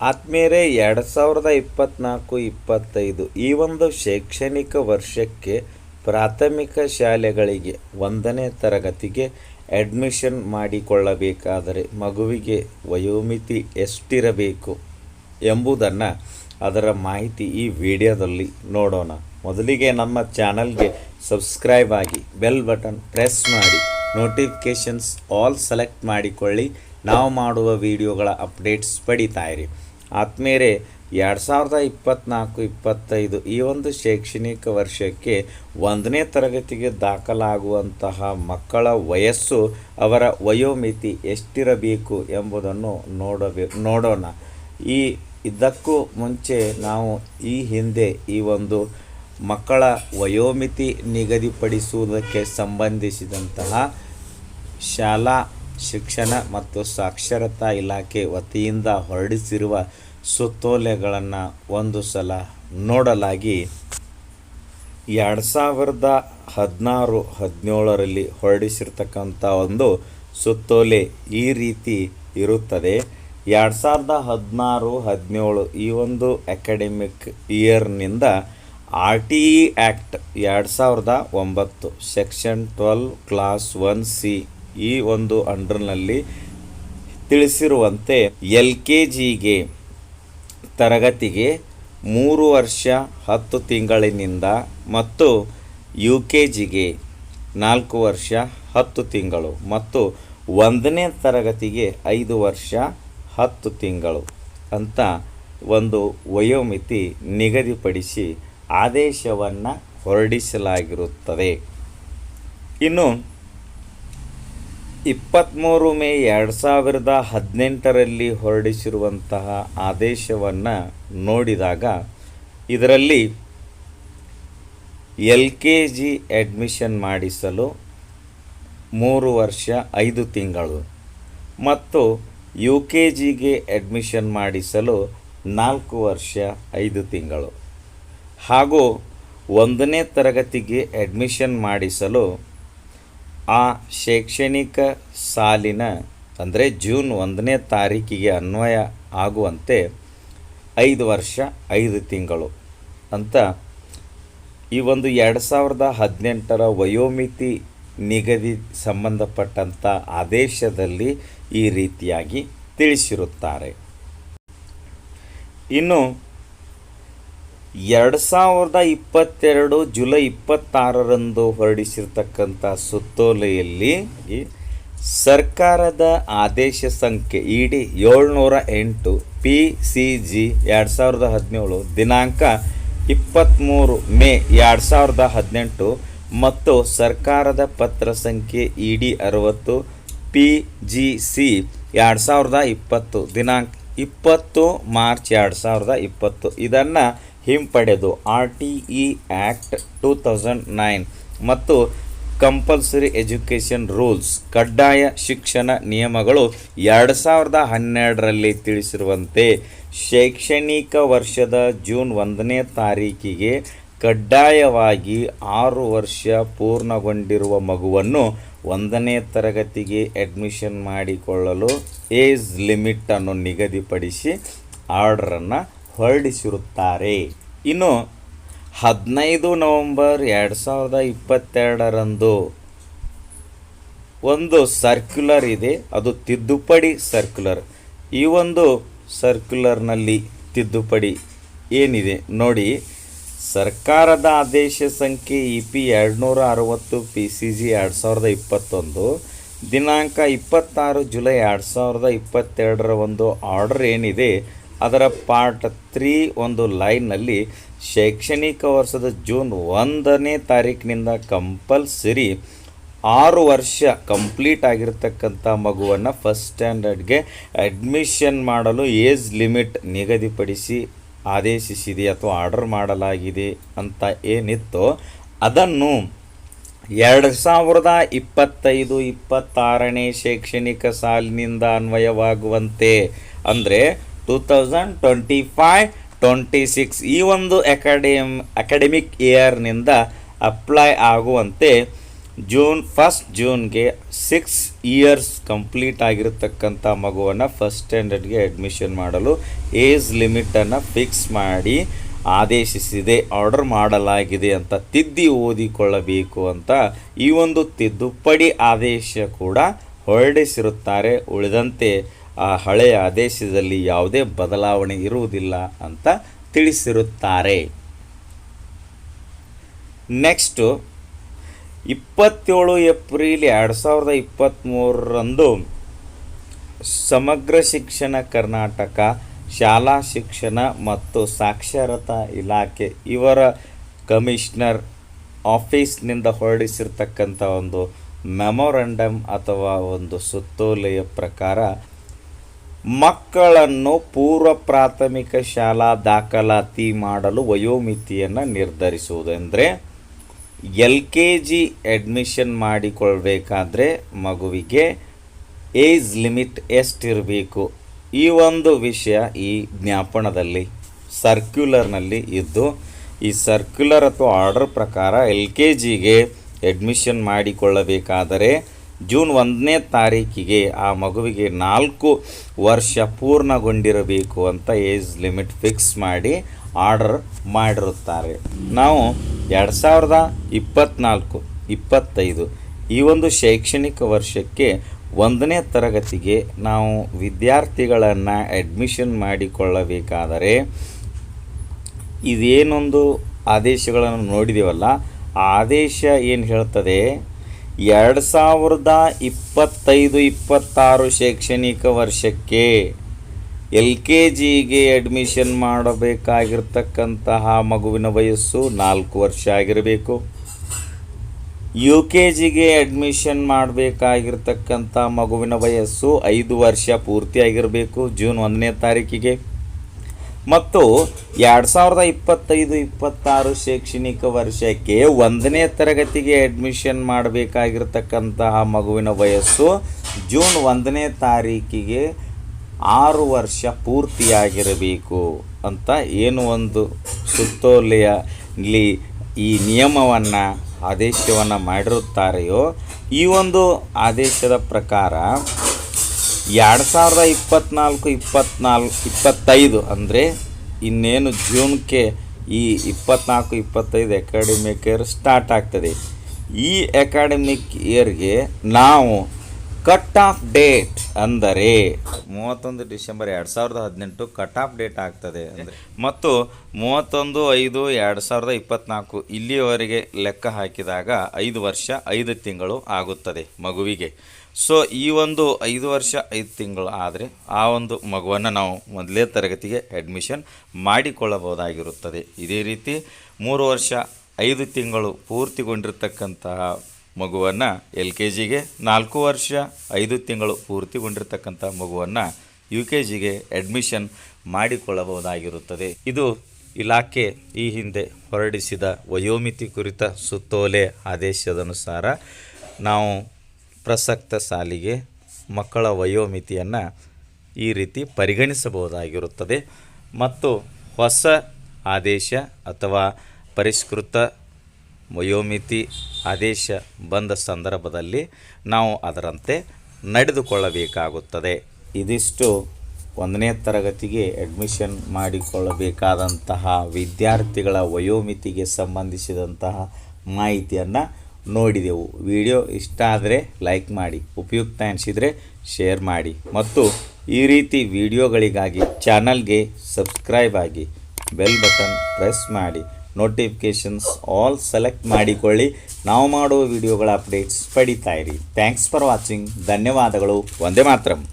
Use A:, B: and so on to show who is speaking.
A: ಆತ್ಮೀಯರೇ, ಎರಡು ಸಾವಿರದ ಇಪ್ಪತ್ತ್ನಾಲ್ಕು ಇಪ್ಪತ್ತೈದು ಈ ಒಂದು ಶೈಕ್ಷಣಿಕ ವರ್ಷಕ್ಕೆ ಪ್ರಾಥಮಿಕ ಶಾಲೆಗಳಿಗೆ ಒಂದನೇ ತರಗತಿಗೆ ಅಡ್ಮಿಷನ್ ಮಾಡಿಕೊಳ್ಳಬೇಕಾದರೆ ಮಗುವಿಗೆ ವಯೋಮಿತಿ ಎಷ್ಟಿರಬೇಕು ಎಂಬುದನ್ನು ಅದರ ಮಾಹಿತಿ ಈ ವಿಡಿಯೋದಲ್ಲಿ ನೋಡೋಣ. ಮೊದಲಿಗೆ ನಮ್ಮ ಚಾನಲ್ಗೆ ಸಬ್ಸ್ಕ್ರೈಬ್ ಆಗಿ ಬೆಲ್ ಬಟನ್ ಪ್ರೆಸ್ ಮಾಡಿ ನೋಟಿಫಿಕೇಷನ್ಸ್ ಆಲ್ ಸೆಲೆಕ್ಟ್ ಮಾಡಿಕೊಳ್ಳಿ. ನಾವು ಮಾಡುವ ವಿಡಿಯೋಗಳ ಅಪ್ಡೇಟ್ಸ್ ಪಡಿತಾಯಿರಿ ಆತ್ಮೀಯರೇ, ಎರಡು ಸಾವಿರದ ಇಪ್ಪತ್ತ್ನಾಲ್ಕು ಇಪ್ಪತ್ತೈದು ಈ ಒಂದು ಶೈಕ್ಷಣಿಕ ವರ್ಷಕ್ಕೆ ಒಂದನೇ ತರಗತಿಗೆ ದಾಖಲಾಗುವಂತಹ ಮಕ್ಕಳ ವಯಸ್ಸು ಅವರ ವಯೋಮಿತಿ ಎಷ್ಟಿರಬೇಕು ಎಂಬುದನ್ನು ನೋಡಬೇಕು ನೋಡೋಣ. ಈ ಇದಕ್ಕೂ ಮುಂಚೆ ನಾವು ಈ ಹಿಂದೆ ಈ ಒಂದು ಮಕ್ಕಳ ವಯೋಮಿತಿ ನಿಗದಿಪಡಿಸುವುದಕ್ಕೆ ಸಂಬಂಧಿಸಿದಂತಹ ಶಾಲಾ ಶಿಕ್ಷಣ ಮತ್ತು ಸಾಕ್ಷರತಾ ಇಲಾಖೆ ವತಿಯಿಂದ ಹೊರಡಿಸಿರುವ ಸುತ್ತೋಲೆಗಳನ್ನು ಒಂದು ಸಲ ನೋಡಲಾಗಿ ಎರಡು ಸಾವಿರದ ಹದಿನಾರು, ಹದಿನೇಳರಲ್ಲಿ ಹೊರಡಿಸಿರ್ತಕ್ಕಂಥ ಒಂದು ಸುತ್ತೋಲೆ ಈ ರೀತಿ ಇರುತ್ತದೆ. ಎರಡು ಸಾವಿರದ ಹದಿನಾರು, ಹದಿನೇಳು ಈ ಒಂದು ಅಕಾಡೆಮಿಕ್ ಇಯರ್ನಿಂದ ಆರ್ ಟಿ ಇ ಆ್ಯಕ್ಟ್ ಎರಡು ಸಾವಿರದ ಒಂಬತ್ತು section twelve class one C ಈ ಒಂದು ಅಂಡರ್ನಲ್ಲಿ ತಿಳಿಸಿರುವಂತೆ ಎಲ್ ಕೆ ಜಿಗೆ ತರಗತಿಗೆ ಮೂರು ವರ್ಷ ಹತ್ತು ತಿಂಗಳಿನಿಂದ ಮತ್ತು ಯು ಕೆ ಜಿಗೆ ನಾಲ್ಕು ವರ್ಷ ಹತ್ತು ತಿಂಗಳು ಮತ್ತು ಒಂದನೇ ತರಗತಿಗೆ ಐದು ವರ್ಷ ಹತ್ತು ತಿಂಗಳು ಅಂತ ಒಂದು ವಯೋಮಿತಿ ನಿಗದಿಪಡಿಸಿ ಆದೇಶವನ್ನು ಹೊರಡಿಸಲಾಗಿರುತ್ತದೆ. ಇನ್ನು ಇಪ್ಪತ್ತ್ಮೂರು ಮೇ ಎರಡು ಸಾವಿರದ ಹದಿನೆಂಟರಲ್ಲಿ ಹೊರಡಿಸಿರುವಂತಹ ಆದೇಶವನ್ನು ನೋಡಿದಾಗ ಇದರಲ್ಲಿ ಎಲ್ ಕೆ ಜಿ ಅಡ್ಮಿಷನ್ ಮಾಡಿಸಲು ಮೂರು ವರ್ಷ, ಐದು ತಿಂಗಳು ಮತ್ತು ಯು ಕೆ ಜಿಗೆ ಅಡ್ಮಿಷನ್ ಮಾಡಿಸಲು ನಾಲ್ಕು ವರ್ಷ, ಐದು ತಿಂಗಳು ಹಾಗೂ ಒಂದನೇ ತರಗತಿಗೆ ಅಡ್ಮಿಷನ್ ಮಾಡಿಸಲು ಆ ಶೈಕ್ಷಣಿಕ ಸಾಲಿನ, ಅಂದರೆ ಜೂನ್ ಒಂದನೇ ತಾರೀಕಿಗೆ ಅನ್ವಯ ಆಗುವಂತೆ ಐದು ವರ್ಷ, ಐದು ತಿಂಗಳು ಅಂತ ಈ ಒಂದು ಎರಡು ಸಾವಿರದ ಹದಿನೆಂಟರ ವಯೋಮಿತಿ ನಿಗದಿ ಸಂಬಂಧಪಟ್ಟಂಥ ಆದೇಶದಲ್ಲಿ ಈ ರೀತಿಯಾಗಿ ತಿಳಿಸಿರುತ್ತಾರೆ. ಇನ್ನು ಎರಡು ಸಾವಿರದ ಇಪ್ಪತ್ತೆರಡು ಜುಲೈ ಇಪ್ಪತ್ತಾರರಂದು ಹೊರಡಿಸಿರ್ತಕ್ಕಂಥ ಸುತ್ತೋಲೆಯಲ್ಲಿ ಸರ್ಕಾರದ ಆದೇಶ ಸಂಖ್ಯೆ ಇ ಡಿ ಏಳ್ನೂರ ಎಂಟು ಪಿ ಸಿ ಜಿ ಎರಡು ಸಾವಿರದ ಹದಿನೇಳು ದಿನಾಂಕ ಇಪ್ಪತ್ತ್ಮೂರು ಮೇ ಎರಡು ಸಾವಿರದ ಹದಿನೆಂಟು ಮತ್ತು ಸರ್ಕಾರದ ಪತ್ರ ಸಂಖ್ಯೆ ಇ ಡಿ ಅರವತ್ತು ಪಿ ಜಿ ಸಿ ಎರಡು ಸಾವಿರದ ಇಪ್ಪತ್ತು ದಿನಾಂಕ ಇಪ್ಪತ್ತು ಮಾರ್ಚ್ ಎರಡು ಸಾವಿರದ ಇಪ್ಪತ್ತು. ಇದನ್ನು ಹಿಂಪಡೆದು R T E act two thousand nine ಮತ್ತು ಕಂಪಲ್ಸರಿ ಎಜುಕೇಷನ್ ರೂಲ್ಸ್, ಕಡ್ಡಾಯ ಶಿಕ್ಷಣ ನಿಯಮಗಳು ಎರಡು ಸಾವಿರದ ಹನ್ನೆರಡರಲ್ಲಿ ತಿಳಿಸಿರುವಂತೆ ಶೈಕ್ಷಣಿಕ ವರ್ಷದ ಜೂನ್ ಒಂದನೇ ತಾರೀಕಿಗೆ ಕಡ್ಡಾಯವಾಗಿ ಆರು ವರ್ಷ ಪೂರ್ಣಗೊಂಡಿರುವ ಮಗುವನ್ನು ಒಂದನೇ ತರಗತಿಗೆ ಅಡ್ಮಿಷನ್ ಮಾಡಿಕೊಳ್ಳಲು ಏಜ್ ಲಿಮಿಟನ್ನು ನಿಗದಿಪಡಿಸಿ ಆರ್ಡರನ್ನು ಹೊರಡಿಸಿರುತ್ತಾರೆ. ಇನ್ನು ಹದಿನೈದು ನವಂಬರ್ ಎರಡು ಸಾವಿರದ ಇಪ್ಪತ್ತೆರಡರಂದು ಒಂದು ಸರ್ಕ್ಯುಲರ್ ಇದೆ, ಅದು ತಿದ್ದುಪಡಿ ಸರ್ಕ್ಯುಲರ್. ಈ ಒಂದು ಸರ್ಕ್ಯುಲರ್ನಲ್ಲಿ ತಿದ್ದುಪಡಿ ಏನಿದೆ ನೋಡಿ, ಸರ್ಕಾರದ ಆದೇಶ ಸಂಖ್ಯೆ ಇ ಪಿ ಎರಡುನೂರ ಅರವತ್ತು ಪಿ ಸಿ ಜಿ ಎರಡು ಸಾವಿರದ ಇಪ್ಪತ್ತೊಂದು, ದಿನಾಂಕ ಇಪ್ಪತ್ತಾರು ಜುಲೈ ಎರಡು ಸಾವಿರದ ಇಪ್ಪತ್ತೆರಡರ ಒಂದು ಆರ್ಡರ್ ಏನಿದೆ ಅದರ ಪಾರ್ಟ್ ತ್ರೀ ಒಂದು ಲೈನ್ನಲ್ಲಿ ಶೈಕ್ಷಣಿಕ ವರ್ಷದ ಜೂನ್ ಒಂದನೇ ತಾರೀಕಿನಿಂದ ಕಂಪಲ್ಸರಿ ಆರು ವರ್ಷ ಕಂಪ್ಲೀಟ್ ಆಗಿರತಕ್ಕಂಥ ಮಗುವನ್ನು ಫಸ್ಟ್ ಸ್ಟ್ಯಾಂಡರ್ಡ್ಗೆ ಅಡ್ಮಿಷನ್ ಮಾಡಲು ಏಜ್ ಲಿಮಿಟ್ ನಿಗದಿಪಡಿಸಿ ಆದೇಶಿಸಿದೆ ಅಥವಾ ಆರ್ಡರ್ ಮಾಡಲಾಗಿದೆ ಅಂತ ಏನಿತ್ತೋ ಅದನ್ನು ಎರಡು ಸಾವಿರದ ಇಪ್ಪತ್ತೈದು ಇಪ್ಪತ್ತಾರನೇ ಶೈಕ್ಷಣಿಕ ಸಾಲಿನಿಂದ ಅನ್ವಯವಾಗುವಂತೆ. ಅಂದರೆ two thousand twenty five twenty six ಈ ಒಂದು ಅಕಾಡೆಮ್ ಅಕಾಡೆಮಿಕ್ ಇಯರ್ನಿಂದ ಅಪ್ಲೈ ಆಗುವಂತೆ ಜೂನ್ ಫಸ್ಟ್ ಜೂನ್ಗೆ ಸಿಕ್ಸ್ ಇಯರ್ಸ್ ಕಂಪ್ಲೀಟ್ ಆಗಿರತಕ್ಕಂಥ ಮಗುವನ್ನು ಫಸ್ಟ್ ಸ್ಟ್ಯಾಂಡರ್ಡ್ಗೆ ಅಡ್ಮಿಷನ್ ಮಾಡಲು ಏಜ್ ಲಿಮಿಟನ್ನು ಫಿಕ್ಸ್ ಮಾಡಿ ಆದೇಶಿಸಿದೆ ಆರ್ಡರ್ ಮಾಡಲಾಗಿದೆ ಅಂತ ತಿದ್ದಿ ಓದಿಕೊಳ್ಳಬೇಕು ಅಂತ ಈ ಒಂದು ತಿದ್ದುಪಡಿ ಆದೇಶ ಕೂಡ ಹೊರಡಿಸಿರುತ್ತಾರೆ. ಉಳಿದಂತೆ ಆ ಹಳೆಯ ಆದೇಶದಲ್ಲಿ ಯಾವುದೇ ಬದಲಾವಣೆ ಇರುವುದಿಲ್ಲ ಅಂತ ತಿಳಿಸಿರುತ್ತಾರೆ. ನೆಕ್ಸ್ಟು ಇಪ್ಪತ್ತೇಳು ಏಪ್ರಿಲ್ ಎರಡು ಸಾವಿರದ ಇಪ್ಪತ್ತ್ಮೂರರಂದು ಸಮಗ್ರ ಶಿಕ್ಷಣ ಕರ್ನಾಟಕ, ಶಾಲಾ ಶಿಕ್ಷಣ ಮತ್ತು ಸಾಕ್ಷರತಾ ಇಲಾಖೆ ಇವರ ಕಮಿಷನರ್ ಆಫೀಸ್ನಿಂದ ಹೊರಡಿಸಿರ್ತಕ್ಕಂಥ ಒಂದು ಮೆಮೊರಂಡಮ್ ಅಥವಾ ಒಂದು ಸುತ್ತೋಲೆಯ ಪ್ರಕಾರ ಮಕ್ಕಳನ್ನು ಪೂರ್ವ ಪ್ರಾಥಮಿಕ ಶಾಲಾ ದಾಖಲಾತಿ ಮಾಡಲು ವಯೋಮಿತಿಯನ್ನು ನಿರ್ಧರಿಸುವುದೆಂದರೆ ಎಲ್ ಕೆ ಜಿ ಅಡ್ಮಿಷನ್ ಮಾಡಿಕೊಳ್ಬೇಕಾದ್ರೆ ಮಗುವಿಗೆ ಏಜ್ ಲಿಮಿಟ್ ಎಷ್ಟಿರಬೇಕು? ಈ ಒಂದು ವಿಷಯ ಈ ಜ್ಞಾಪನದಲ್ಲಿ, ಸರ್ಕ್ಯುಲರ್ನಲ್ಲಿ ಇದ್ದು, ಈ ಸರ್ಕ್ಯುಲರ್ ಅಥವಾ ಆರ್ಡರ್ ಪ್ರಕಾರ ಎಲ್ ಕೆ ಜಿಗೆ ಅಡ್ಮಿಷನ್ ಮಾಡಿಕೊಳ್ಳಬೇಕಾದರೆ ಜೂನ್ ಒಂದನೇ ತಾರೀಕಿಗೆ ಆ ಮಗುವಿಗೆ ನಾಲ್ಕು ವರ್ಷ ಪೂರ್ಣಗೊಂಡಿರಬೇಕು ಅಂತ ಏಜ್ ಲಿಮಿಟ್ ಫಿಕ್ಸ್ ಮಾಡಿ ಆರ್ಡರ್ ಮಾಡಿರುತ್ತಾರೆ. ನಾವು ಎರಡು ಸಾವಿರದ ಇಪ್ಪತ್ತ್ನಾಲ್ಕು ಇಪ್ಪತ್ತೈದು ಈ ಒಂದು ಶೈಕ್ಷಣಿಕ ವರ್ಷಕ್ಕೆ ಒಂದನೇ ತರಗತಿಗೆ ನಾವು ವಿದ್ಯಾರ್ಥಿಗಳನ್ನು ಅಡ್ಮಿಷನ್ ಮಾಡಿಕೊಳ್ಳಬೇಕಾದರೆ ಇದೇನೊಂದು ಆದೇಶಗಳನ್ನು ನೋಡಿದೀವಲ್ಲ ಆದೇಶ ಏನು ಹೇಳ್ತದೆ? ಎರಡು ಸಾವಿರದ ಇಪ್ಪತ್ತೈದು ಇಪ್ಪತ್ತಾರು ಶೈಕ್ಷಣಿಕ ವರ್ಷಕ್ಕೆ ಎಲ್ ಕೆ ಜಿಗೆ ಅಡ್ಮಿಷನ್ ಮಾಡಬೇಕಾಗಿರ್ತಕ್ಕಂತಹ ಮಗುವಿನ ವಯಸ್ಸು ನಾಲ್ಕು ವರ್ಷ ಆಗಿರಬೇಕು. ಯು ಕೆ ಜಿಗೆ ಅಡ್ಮಿಷನ್ ಮಾಡಬೇಕಾಗಿರ್ತಕ್ಕಂಥ ಮಗುವಿನ ವಯಸ್ಸು ಐದು ವರ್ಷ ಪೂರ್ತಿಯಾಗಿರಬೇಕು, ಜೂನ್ ಒಂದನೇ ತಾರೀಕಿಗೆ. ಮತ್ತು ಎರಡು ಸಾವಿರದ ಇಪ್ಪತ್ತೈದು, ಇಪ್ಪತ್ತಾರು ಶೈಕ್ಷಣಿಕ ವರ್ಷಕ್ಕೆ ಒಂದನೇ ತರಗತಿಗೆ ಅಡ್ಮಿಷನ್ ಮಾಡಬೇಕಾಗಿರ್ತಕ್ಕಂತಹ ಮಗುವಿನ ವಯಸ್ಸು ಜೂನ್ ಒಂದನೇ ತಾರೀಕಿಗೆ ಆರು ವರ್ಷ ಪೂರ್ತಿಯಾಗಿರಬೇಕು ಅಂತ ಏನು ಒಂದು ಸುತ್ತೋಲೆಯಲ್ಲಿ ಈ ನಿಯಮವನ್ನು, ಆದೇಶವನ್ನು ಮಾಡಿರುತ್ತಾರೆಯೋ ಈ ಒಂದು ಆದೇಶದ ಪ್ರಕಾರ ಎರಡು ಸಾವಿರದ ಇಪ್ಪತ್ತ್ನಾಲ್ಕು ಇಪ್ಪತ್ನಾಲ್ಕು ಇಪ್ಪತ್ತೈದು ಅಂದರೆ ಇನ್ನೇನು ಜೂನ್ಗೆ ಈ ಇಪ್ಪತ್ನಾಲ್ಕು, ಇಪ್ಪತ್ತೈದು ಅಕಾಡೆಮಿಕ್ ಇಯರ್ ಸ್ಟಾರ್ಟ್ ಆಗ್ತದೆ. ಈ ಅಕಾಡೆಮಿಕ್ ಇಯರ್ಗೆ ನಾವು ಕಟ್ ಆಫ್ ಡೇಟ್ ಅಂದರೆ ಮೂವತ್ತೊಂದು ಡಿಸೆಂಬರ್ ಎರಡು ಸಾವಿರದ ಹದಿನೆಂಟು ಕಟ್ ಆಫ್ ಡೇಟ್ ಆಗ್ತದೆ ಅಂದರೆ. ಮತ್ತು ಮೂವತ್ತೊಂದು ಐದು ಎರಡು ಸಾವಿರದ ಇಪ್ಪತ್ತ್ನಾಲ್ಕು ಇಲ್ಲಿಯವರೆಗೆ ಲೆಕ್ಕ ಹಾಕಿದಾಗ ಐದು ವರ್ಷ, ಐದು ತಿಂಗಳು ಆಗುತ್ತದೆ ಮಗುವಿಗೆ. ಸೊ ಈ ಒಂದು ಐದು ವರ್ಷ, ಐದು ತಿಂಗಳು ಆದರೆ ಆ ಒಂದು ಮಗುವನ್ನು ನಾವು ಮೊದಲೇ ತರಗತಿಗೆ ಅಡ್ಮಿಷನ್ ಮಾಡಿಕೊಳ್ಳಬಹುದಾಗಿರುತ್ತದೆ. ಇದೇ ರೀತಿ ಮೂರು ವರ್ಷ, ಐದು ತಿಂಗಳು ಪೂರ್ತಿಗೊಂಡಿರ್ತಕ್ಕಂತಹ ಮಗುವನ್ನು ಎಲ್ ಕೆ ಜಿಗೆ ನಾಲ್ಕು ವರ್ಷ, ಐದು ತಿಂಗಳು ಪೂರ್ತಿಗೊಂಡಿರ್ತಕ್ಕಂಥ ಮಗುವನ್ನು ಯು ಕೆ ಜಿಗೆ ಅಡ್ಮಿಷನ್ ಮಾಡಿಕೊಳ್ಳಬಹುದಾಗಿರುತ್ತದೆ. ಇದು ಇಲಾಖೆ ಈ ಹಿಂದೆ ಹೊರಡಿಸಿದ ವಯೋಮಿತಿ ಕುರಿತ ಸುತ್ತೋಲೆ ಆದೇಶದನುಸಾರ ನಾವು ಪ್ರಸಕ್ತ ಸಾಲಿಗೆ ಮಕ್ಕಳ ವಯೋಮಿತಿಯನ್ನು ಈ ರೀತಿ ಪರಿಗಣಿಸಬಹುದಾಗಿರುತ್ತದೆ. ಮತ್ತು ಹೊಸ ಆದೇಶ ಅಥವಾ ಪರಿಷ್ಕೃತ ವಯೋಮಿತಿ ಆದೇಶ ಬಂದ ಸಂದರ್ಭದಲ್ಲಿ ನಾವು ಅದರಂತೆ ನಡೆದುಕೊಳ್ಳಬೇಕಾಗುತ್ತದೆ. ಇದಿಷ್ಟು ಒಂದನೇ ತರಗತಿಗೆ ಅಡ್ಮಿಷನ್ ಮಾಡಿಕೊಳ್ಳಬೇಕಾದಂತಹ ವಿದ್ಯಾರ್ಥಿಗಳ ವಯೋಮಿತಿಗೆ ಸಂಬಂಧಿಸಿದಂತಹ ಮಾಹಿತಿಯನ್ನು ನೋಡಿದೆವು. ವಿಡಿಯೋ ಇಷ್ಟ ಆದರೆ ಲೈಕ್ ಮಾಡಿ, ಉಪಯುಕ್ತ ಅನಿಸಿದರೆ ಶೇರ್ ಮಾಡಿ ಮತ್ತು ಈ ರೀತಿ ವಿಡಿಯೋಗಳಿಗಾಗಿ ಚಾನಲ್ಗೆ ಸಬ್ಸ್ಕ್ರೈಬ್ ಆಗಿ ಬೆಲ್ ಬಟನ್ ಪ್ರೆಸ್ ಮಾಡಿ. ನೋಟಿಫಿಕೇಷನ್ಸ್ ಆಲ್ ಸೆಲೆಕ್ಟ್ ಮಾಡಿಕೊಳ್ಳಿ. ನಾವು ಮಾಡುವ ವಿಡಿಯೋಗಳ ಅಪ್ಡೇಟ್ಸ್ ಪಡಿತಾ ಇರಿ. ಥ್ಯಾಂಕ್ಸ್ ಫಾರ್ ವಾಚಿಂಗ್ ಧನ್ಯವಾದಗಳು. ಒಂದೇ ಮಾತ್ರಂ.